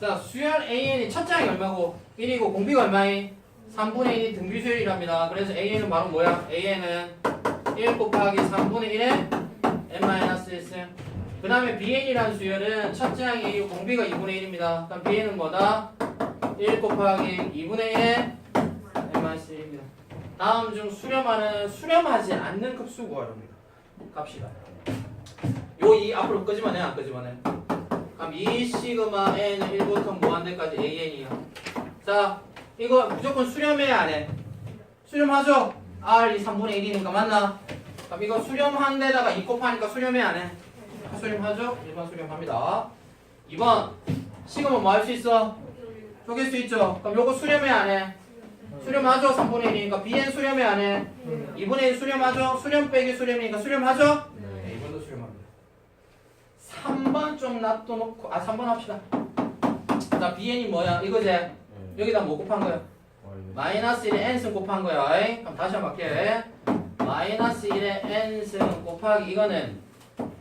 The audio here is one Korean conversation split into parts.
자, 수열 AN이 첫 장이 얼마고 1이고 공비가 얼마이? 3분의 1이 등비 수열이랍니다. 그래서 AN은 바로 뭐야? AN은 1 곱하기 3분의 1에 n-1승. 그 다음에 BN이라는 수열은 첫 장이 1이고 공비가 2분의 1입니다. 그럼 BN은 뭐다? 1 곱하기 2분의 1에 n-1입니다. 다음 중 수렴하는 수렴하지 않는 급수 구하랍니다. 갑시다. 요 이 앞으로 끄집어내 안 끄집어내? 그럼 이 시그마 n은 1부터 무한대까지 an이야. 자, 이거 무조건 수렴해야 안 해. 수렴하죠? r이 3분의 1이니까 맞나? 그럼 이거 수렴한 데다가 2 곱하니까 수렴해 안 해? 수렴하죠? 1번 수렴합니다. 2번 시그마 뭐 할 수 있어? 쪼갤 수 있죠? 그럼 요거 수렴해 안 해? 수렴하죠? 3분의 1이니까 bn 수렴해 안 해? 2분의 1 수렴하죠? 수렴 빼기 수렴이니까 수렴하죠? 네, 이번도 수렴합니다. 3번 좀 놔둬놓고 아 3번 합시다. 자 bn이 뭐야? 이거지? 여기다 뭐 곱한 거야? 마이너스 1에 n승 곱한 거야. 에이? 그럼 다시 한번 할게. 마이너스 1에 n승 곱하기 이거는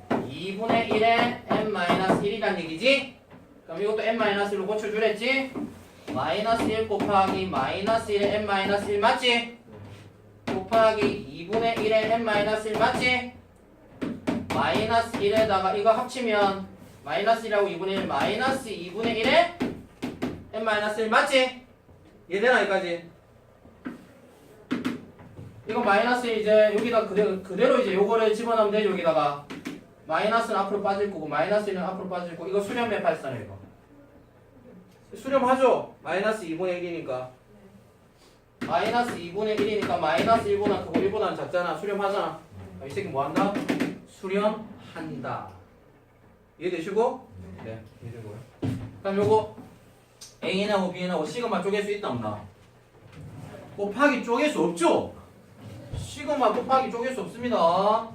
2분의 1에 n 마이너스 1이란 얘기지? 그럼 이것도 n 마이너스 1로 고쳐주랬지? 마이너스 1 곱하기 마이너스 1에 n 마이너스 1 맞지? 곱하기 2분의 1에 n 마이너스 1 맞지? 마이너스 1에다가 이거 합치면 마이너스 1하고 2분의 1 마이너스 2분의 1에 n 마이너스 1 맞지? 이해되나 여기까지? 이거 마이너스 이제 여기다 그대로, 그대로 이제 요거를 집어넣으면 되죠 여기다가 마이너스는 앞으로 빠질 거고 마이너스 1은 앞으로 빠질 거고 이거 수렴의 발산이에요 이거 수렴하죠? 마이너스 2분의 1이니까 마이너스 2분의 1이니까 마이너스 1보다 크고 1보다는 작잖아 수렴하잖아 그럼 이 새끼 뭐 한다? 수렴한다 이해되시고? 네 이해되고요 그럼 요거 A하고 B하고 시그마 쪼갤 수 있다 없나? 곱하기 쪼갤 수 없죠? 시그마 곱하기 쪼갤 수 없습니다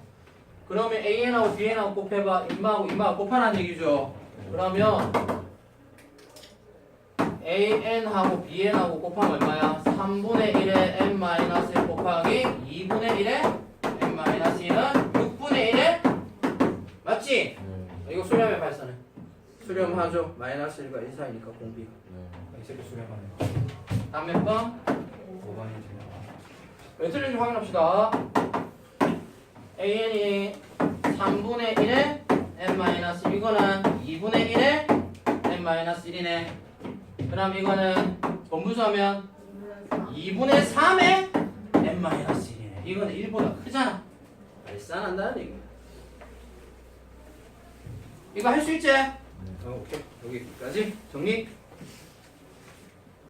그러면 AN하고 BN하고 곱해봐 임마하고 임마하고 곱하라는 얘기죠 그러면 AN하고 BN하고 곱하면 얼마야? 3분의 1에 N-1 곱하기 2분의 1에 N-1은 6분의 1에 맞지? 이거 수렴의 발산해. 수렴하죠. 마이너스 1과 1 사이니까 공비가. 이 새끼 수렴하네 다음 몇 번? 5번이지 왜 틀린지 확인합시다. AN이 3분의 1에 N-1 이거는 2분의 1에 N-1이네. 그럼 이거는 본분수하면 2분의 3에 N-1이네. 이거는 1보다 크잖아. 발산한다는 얘기야 이거 할 수 있지? 어, 오케이 여기까지 정리